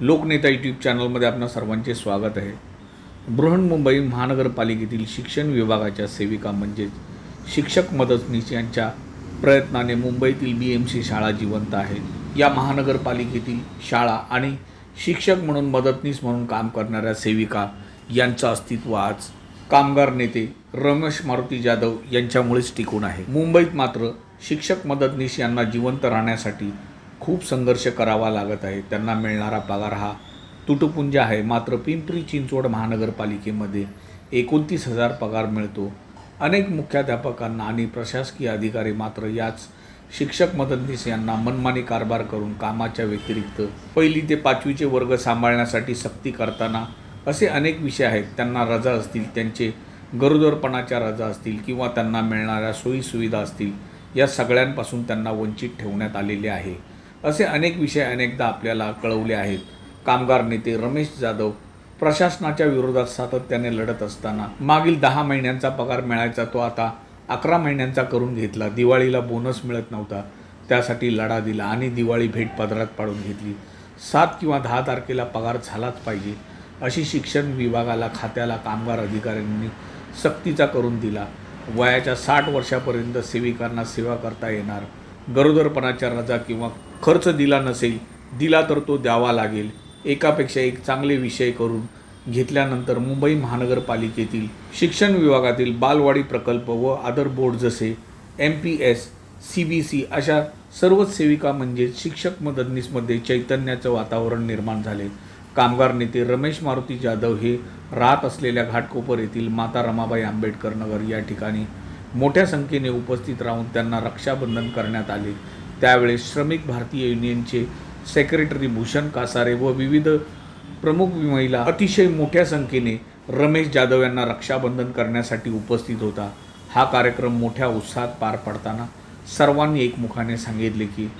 लोकनेता YouTube चॅनलमध्ये आपणा सर्वांचे स्वागत आहे. बृहन्मुंबई महानगरपालिकेतील शिक्षण विभागाच्या सेविका म्हणजेच शिक्षक मदतनीस यांच्या प्रयत्नाने मुंबईतील बी एम सी शाळा जिवंत आहे. या महानगरपालिकेतील शाळा आणि शिक्षक म्हणून मदतनीस म्हणून काम करणाऱ्या सेविका यांचं अस्तित्व आज कामगार नेते रमेश मारुती जाधव यांच्यामुळेच टिकून आहे. मुंबईत मात्र शिक्षक मदतनीस यांना जिवंत राहण्यासाठी खूप संघर्ष करावा लागत आहे. त्यांना मिळणारा पगार हा तुटपुंज आहे. मात्र पिंपरी चिंचवड महानगरपालिकेमध्ये एकोणतीस हजार पगार मिळतो. अनेक मुख्याध्यापकांना आणि प्रशासकीय अधिकारी मात्र याच शिक्षक मदतनीस यांना मनमानी कारभार करून कामाच्या व्यतिरिक्त पहिली ते पाचवीचे वर्ग सांभाळण्यासाठी सक्ती करताना असे अनेक विषय आहेत. त्यांना रजा असतील त्यांचे गरोदरपणाच्या रजा असतील किंवा त्यांना मिळणाऱ्या सोयीसुविधा असतील या सगळ्यांपासून त्यांना वंचित ठेवण्यात आलेले आहे. असे अनेक विषय अनेकदा आपल्याला कळवले आहेत. कामगार नेते रमेश जाधव प्रशासनाच्या विरोधात सातत्याने लढत असताना मागील दहा महिन्यांचा पगार मिळायचा तो आता अकरा महिन्यांचा करून घेतला. दिवाळीला बोनस मिळत नव्हता. त्यासाठी लढा दिला आणि दिवाळी भेट पदरात पाडून घेतली. सात किंवा दहा तारखेला पगार झालाच पाहिजे अशी शिक्षण विभागाला खात्याला कामगार अधिकाऱ्यांनी सक्तीचा करून दिला. वयाच्या साठ वर्षापर्यंत सेविकांना सेवा करता येणार. गरोदरपणाच्या रजा किंवा खर्च दिला नसेल दिला तर तो द्यावा लागेल. एकापेक्षा एक चांगले विषय करून घेतल्यानंतर मुंबई महानगरपालिकेतील शिक्षण विभागातील बालवाडी प्रकल्प व आदर बोर्ड जसे M P S C B C अशा सर्वच सेविका म्हणजे शिक्षक मदतनीसमध्ये चैतन्याचं वातावरण निर्माण झाले. कामगार नेते रमेश मारुती जाधव हे राहत असलेल्या घाटकोपर येथील माता रमाबाई आंबेडकर नगर या ठिकाणी मोठ्या संख्येने उपस्थित राहून त्यांना रक्षाबंधन करण्यात आले. त्यावेळेस श्रमिक भारतीय युनियनचे सेक्रेटरी भूषण कासारे व विविध प्रमुख महिला अतिशय मोठ्या संख्येने रमेश जाधव यांना रक्षाबंधन करण्यासाठी उपस्थित होता. हा कार्यक्रम मोठ्या उत्साहात पार पडताना सर्वांनी एकमुखाने सांगितले की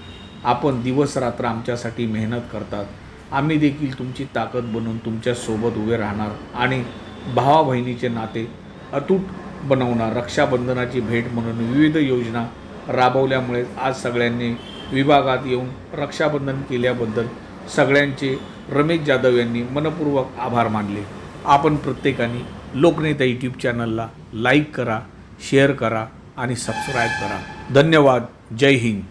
आपण दिवस रात्र आमच्यासाठी मेहनत करतात. आम्ही देखील तुमची ताकद बनून तुमच्यासोबत उभे राहणार आणि भावा बहिणीचे नाते अतूट बनवणार रक्षाबंधनाची भेट म्हणून विविध योजना राबवल्यामुळे आज सगळ्यांनी विभागात येऊन रक्षाबंधन केल्याबद्दल सगळ्यांचे रमेश जाधव यांनी मनपूर्वक आभार मानले. आपण प्रत्येकाने लोकनेता यूट्यूब चॅनलला लाईक करा शेअर करा आणि सबस्क्राईब करा. धन्यवाद. जय हिंद.